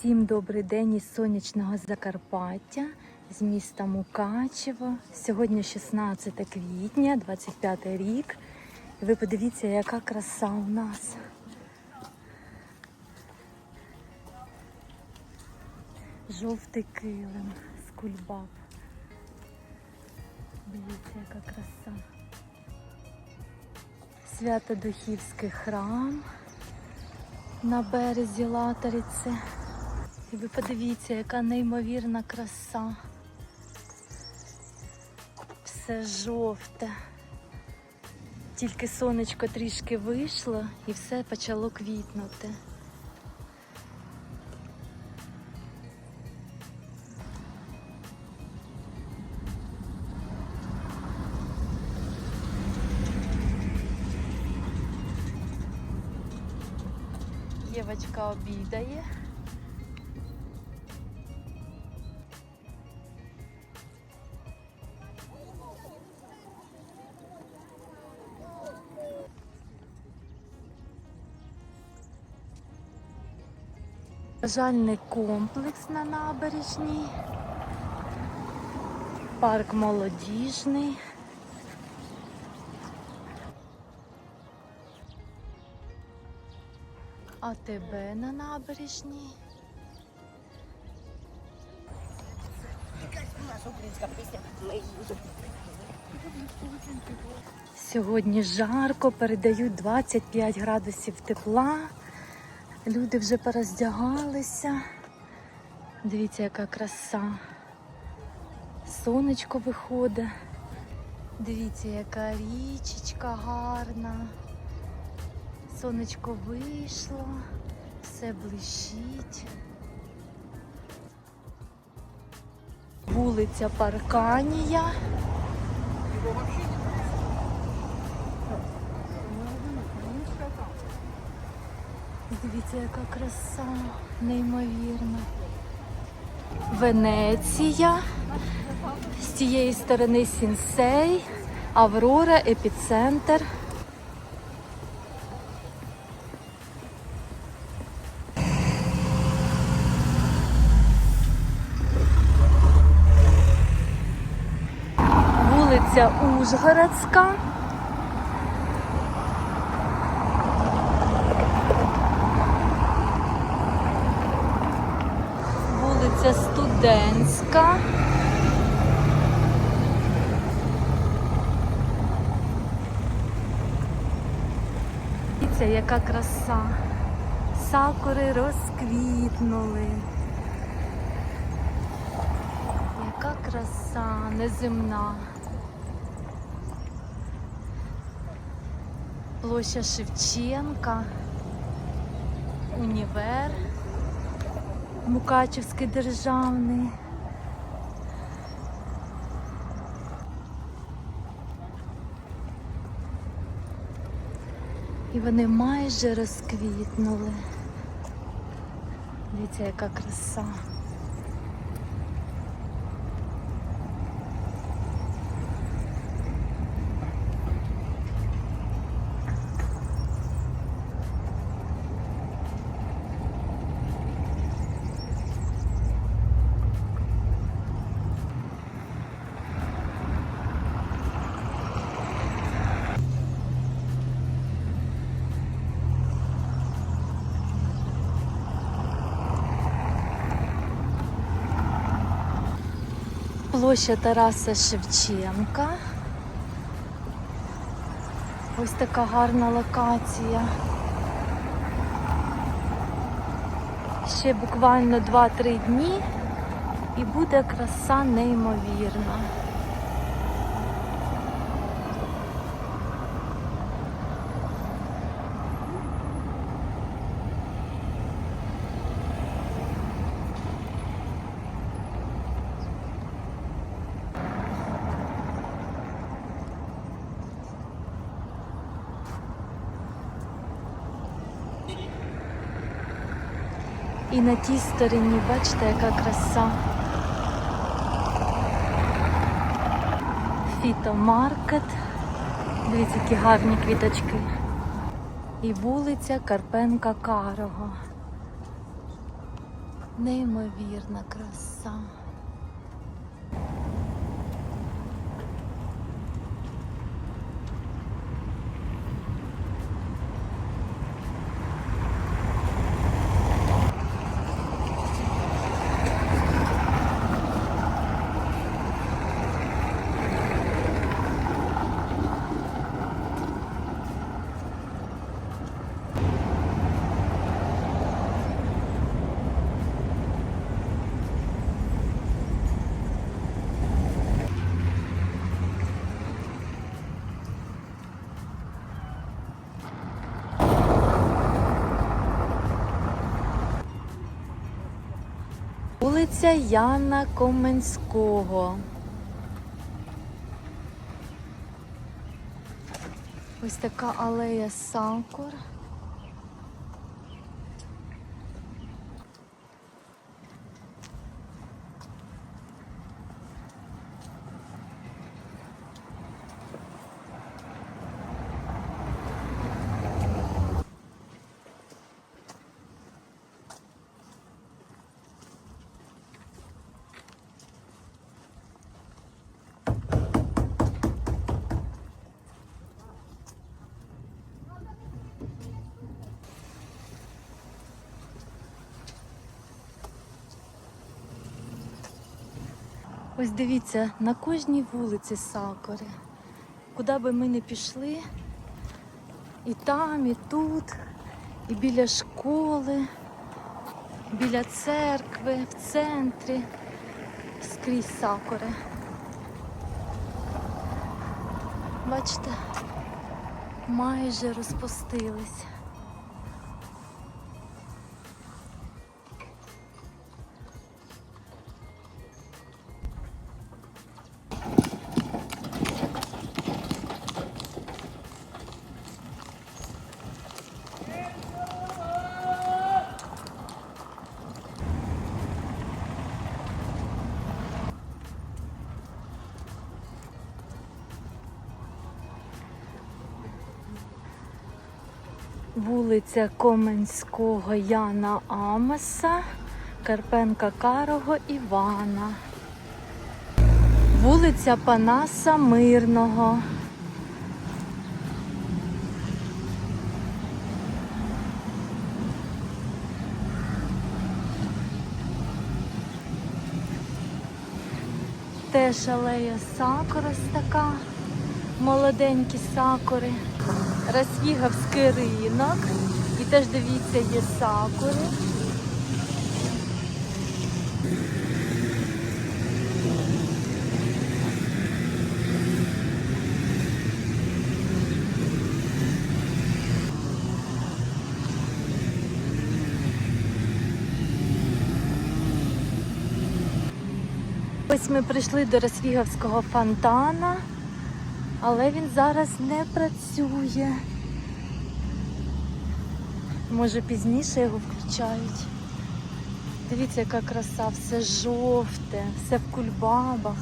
Всім добрий день із сонячного Закарпаття, з міста Мукачево. Сьогодні 16 квітня, 25 рік. Ви подивіться, яка краса у нас. Жовтий килим з кульбаб. Дивіться, яка краса. Свято-Духівський храм на березі Латериці. І ви подивіться, яка неймовірна краса. Все жовте. Тільки сонечко трішки вийшло і все почало квітнути. Євочка обідає. Розважальний комплекс на набережній, парк молодіжний. АТБ на набережній. Сьогодні жарко, передають 25 градусів тепла. Люди вже пороздягалися. Дивіться, яка краса. Сонечко виходить. Дивіться, яка річечка гарна. Сонечко вийшло, все блищить. Вулиця Парканія. Дивіться, яка краса, неймовірна. Венеція. З цієї сторони Сінсей, Аврора, епіцентр. Вулиця Ужгородська. Вулиця Студентська. Дивіться, яка краса. Сакури розквітнули. Яка краса неземна. Площа Шевченка, універ. Мукачівський державний. І вони майже розквітнули. Дивіться, яка краса. Площа Тараса Шевченка. Ось така гарна локація. Ще буквально 2-3 дні і буде краса неймовірна. І на тій стороні, бачите, яка краса. Фітомаркет. Дивіться, які гарні квіточки. І вулиця Карпенка Карого. Неймовірна краса. Вулиця Яна Коменського. Ось така алея сакур. Ось дивіться, на кожній вулиці сакури. Куди би ми не пішли, і там, і тут, і біля школи, біля церкви, в центрі, скрізь сакури. Бачите, майже розпустились. Вулиця Коменського Яна Амоса, Карпенка Карого Івана. Вулиця Панаса Мирного. Теж алея сакур така, молоденькі сакури. Розвігавський ринок. Теж дивіться, є сакури. Ось ми прийшли до Розвігавського фонтана, але він зараз не працює. Може пізніше його включають. Дивіться, яка краса, все жовте, все в кульбабах.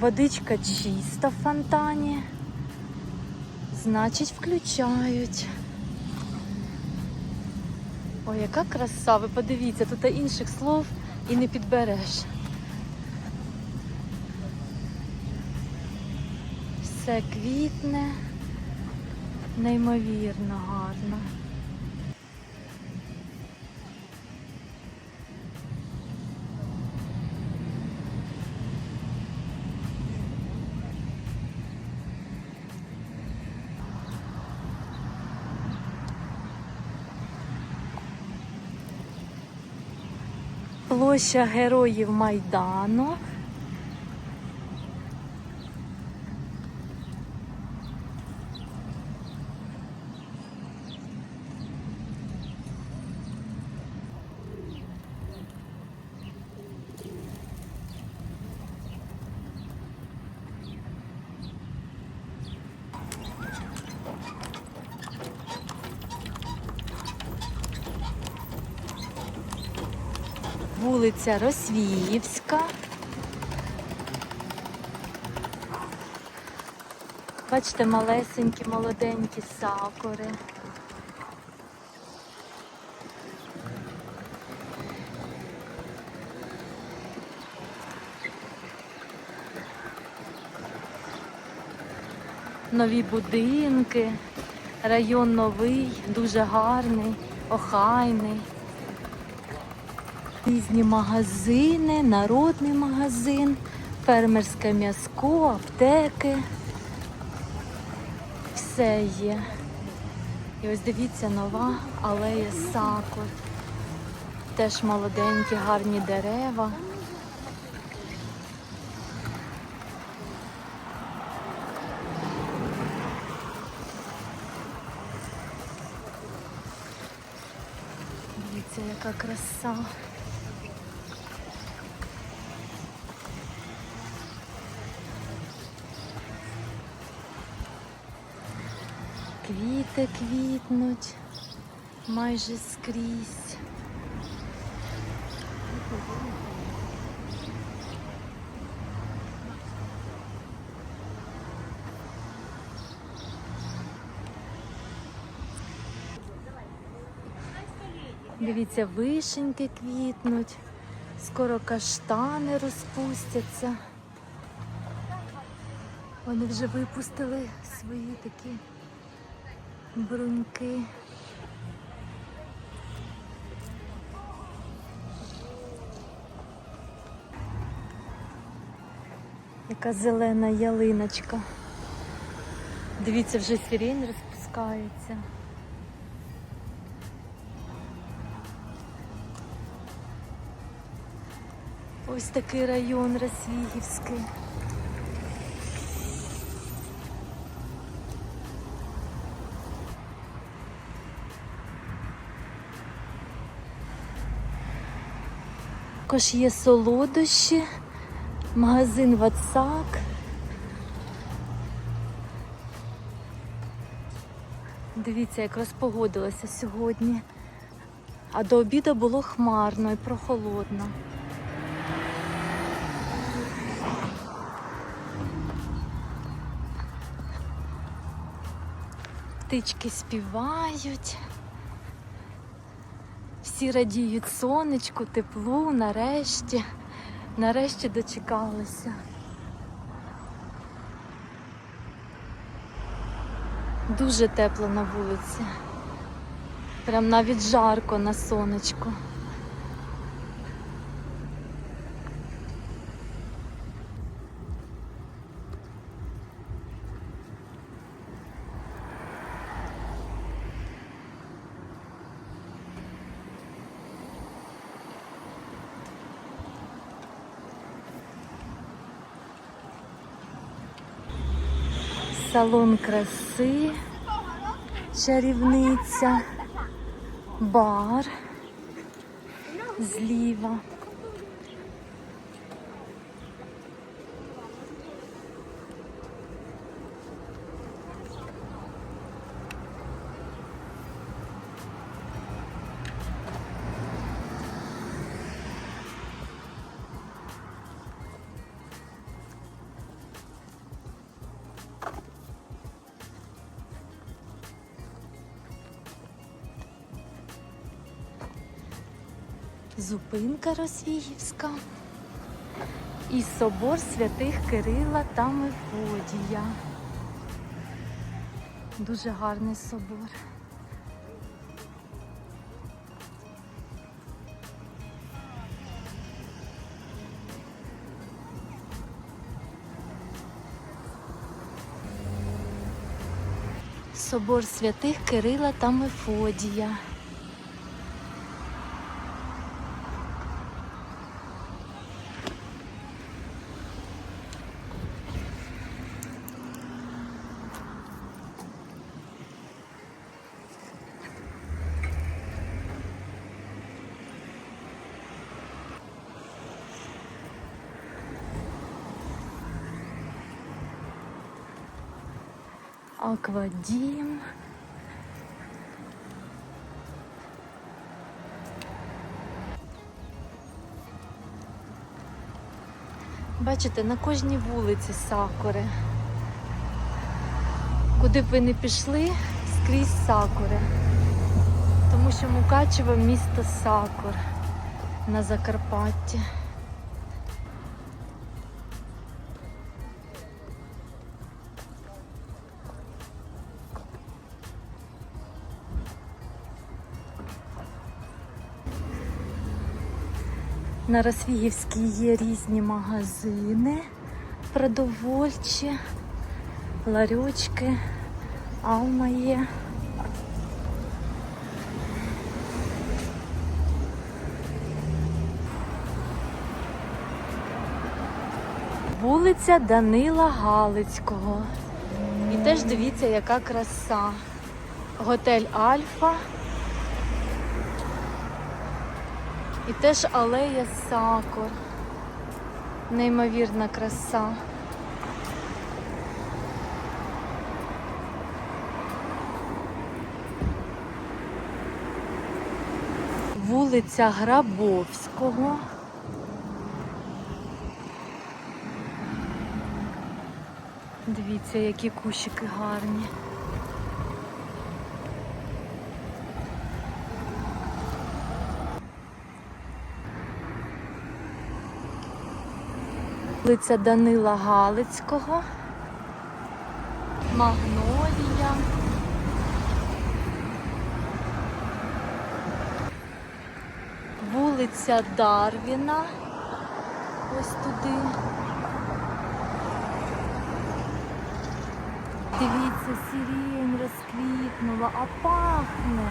Водичка чиста в фонтані. Значить, включають. Ой, яка краса, ви подивіться, тут інших слов і не підбереш. Все квітне, неймовірно гарно. Площа Героїв Майдану. вулиця Росвіївська. Бачите, малесенькі, молоденькі сакури. Нові будинки, район новий, дуже гарний, охайний. Різні магазини, народний магазин, фермерське м'язко, аптеки. Все є. І ось дивіться, нова алея сакур. Теж молоденькі, гарні дерева. Дивіться, яка краса. Квіти квітнуть майже скрізь. Дивіться, вишеньки квітнуть, скоро каштани розпустяться. Вони вже випустили свої такі бруньки. Яка зелена ялиночка. Дивіться, вже сирень розпускається. Ось такий район Росвігівський. Також є солодощі, магазин Вацак. Дивіться, як розпогодилося сьогодні. А до обіду було хмарно і прохолодно. Птички співають. Всі радіють сонечку, теплу, нарешті. Нарешті дочекалися. Дуже тепло на вулиці. Прям навіть жарко на сонечку. Салон краси, чарівниця, бар зліва. Зупинка Росвігівська і собор святих Кирила та Мефодія. Дуже гарний собор. Собор святих Кирила та Мефодія. Аквадім. Бачите, на кожній вулиці сакури. Куди б ви не пішли, скрізь сакури. Тому що Мукачево місто сакур на Закарпатті. На Росвігівській є різні магазини продовольчі, ларьочки, Алма є. Вулиця Данила Галицького. І теж дивіться, яка краса. Готель Альфа. І теж алея Сакур. Неймовірна краса. Вулиця Грабовського. Дивіться, які кущики гарні. Вулиця Данила Галицького. Магнолія. Вулиця Дарвіна. Ось туди. Дивіться, сирень розквітнула, а пахне.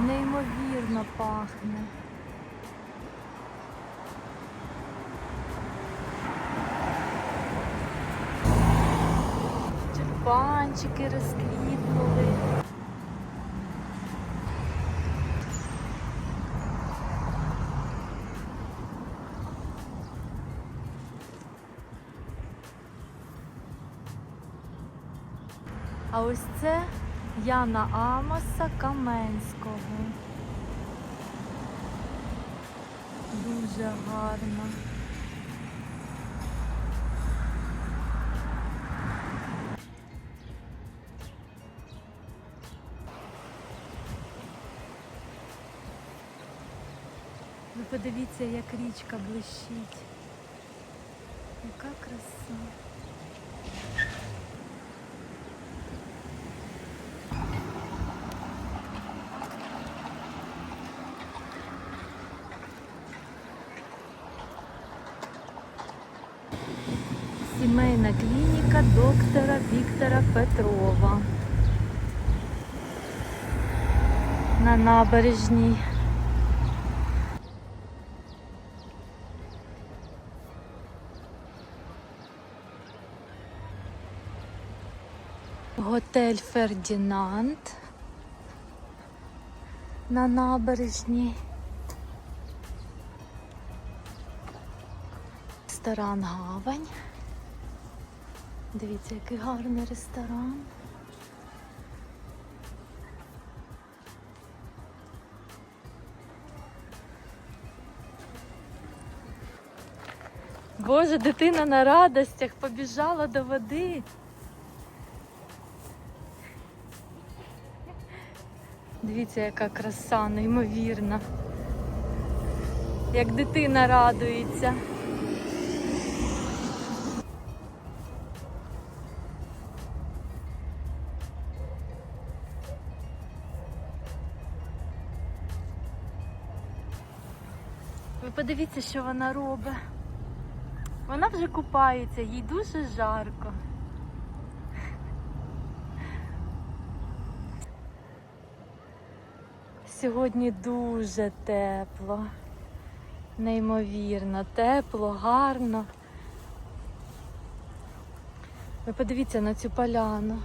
Неймовірно пахне. Тюльпанчики розквітнули. А ось це Яна Амоса Каменського. Дуже гарно. Подивіться, як річка блищить. Яка краса. Сімейна клініка доктора Віктора Петрова. На набережній. Готель Фердінанд на набережній. Ресторан Гавань. Дивіться, який гарний ресторан. Боже, дитина на радостях побіжала до води. Дивіться, яка краса, неймовірна. Як дитина радується. Ви подивіться, що вона робить. Вона вже купається, їй дуже жарко. Сьогодні дуже тепло, неймовірно, тепло, гарно. Ви подивіться на цю поляну.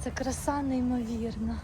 Це краса неймовірна.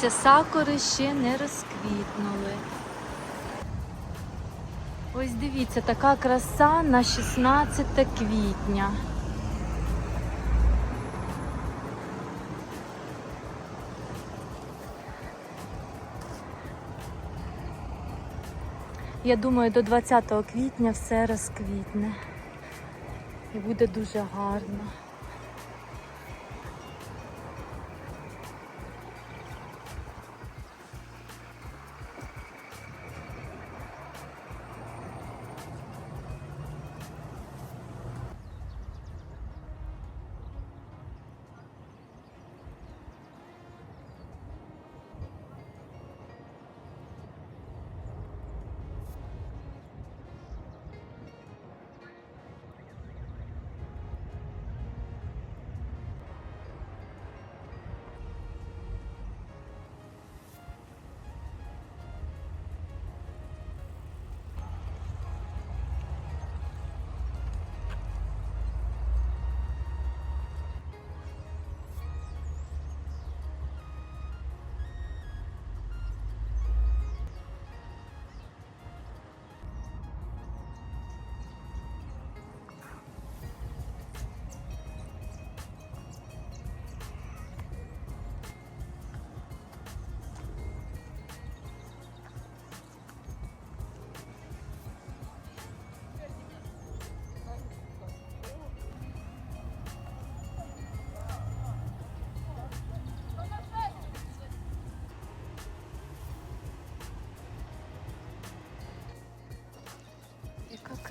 Дивіться, сакури ще не розквітнули. Ось дивіться, така краса на 16 квітня. Я думаю, до 20 квітня все розквітне. І буде дуже гарно.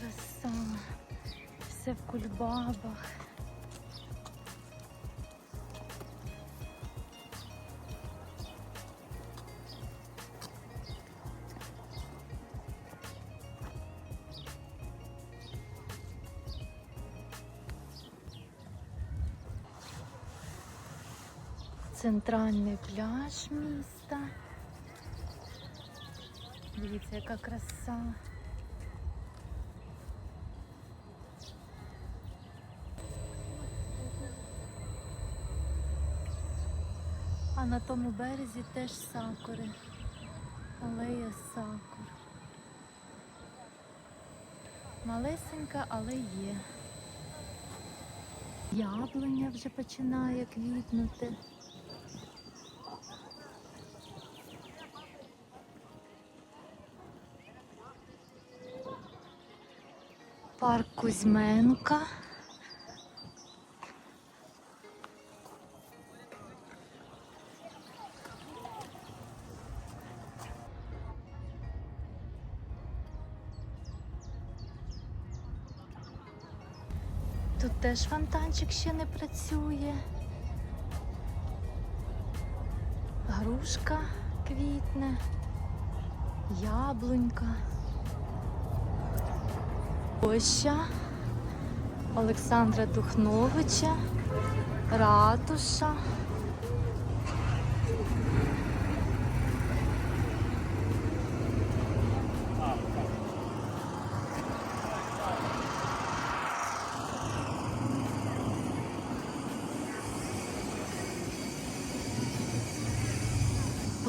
Краса. Все в кульбабах. Центральний пляж міста. Дивіться, яка краса. Тому березі теж сакури. Алея сакур. Малесенька, але є. Яблуня вже починає квітнути. Парк Кузьменка. Теж фонтанчик ще не працює. Грушка квітне, яблунька. Площа Олександра Духновича, ратуша.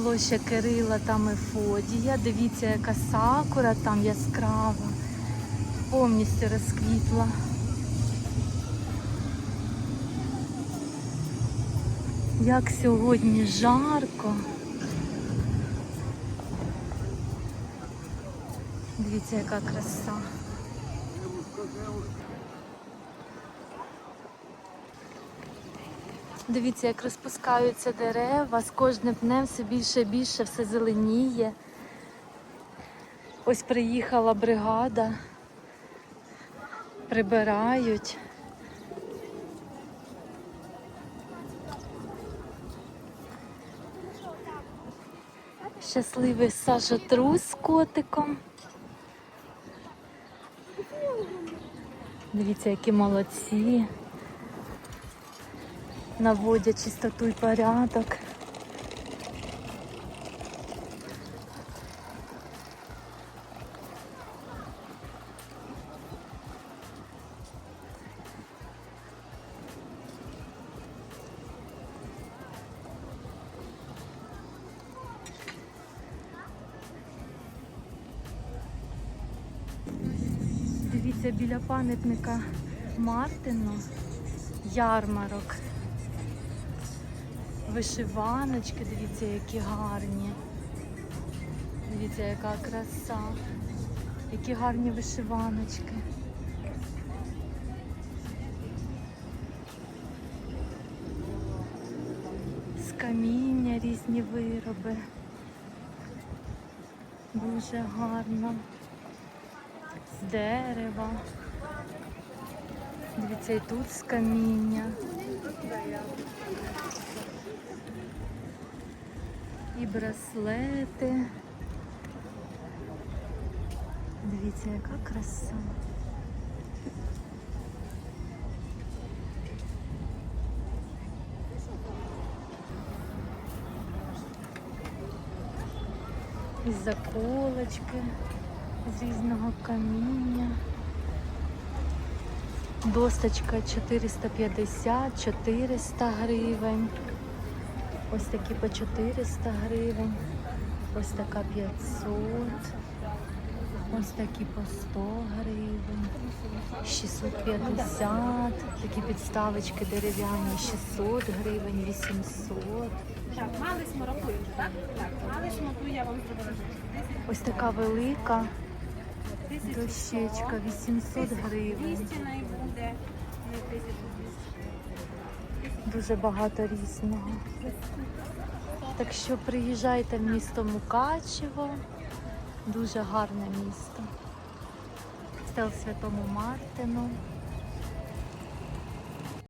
Площа Кирила та Мефодія. Дивіться, яка сакура там яскрава. Повністю розквітла. Як сьогодні жарко. Дивіться, яка краса. Дивіться, як розпускаються дерева, з кожним днем все більше і більше все зеленіє. Ось приїхала бригада, прибирають. Щасливий Саша Трус з котиком. Дивіться, які молодці наводять чистоту і порядок. Дивіться біля пам'ятника Мартину ярмарок. Вишиваночки, дивіться, які гарні. Дивіться, яка краса. Які гарні вишиваночки. З каміння різні вироби. Дуже гарно. З дерева. Дивіться, і тут з каміння. І браслети. Дивіться, яка краса. І заколочки з різного каміння. Досточка 450, 400 гривень. Ось такі по 400 гривень. Ось така 500. Ось такі по 100 гривень. 650. Такі підставочки дерев'яні 600 гривень, 800. Так, малиш ми рахуємо, так? Так, малиш моту я вам зробила. Ось така велика дощечка 800 гривень. 200 най буде, не 1200. Дуже багато різного. Так що приїжджайте в місто Мукачево. Дуже гарне місто. Стел Святому Мартину.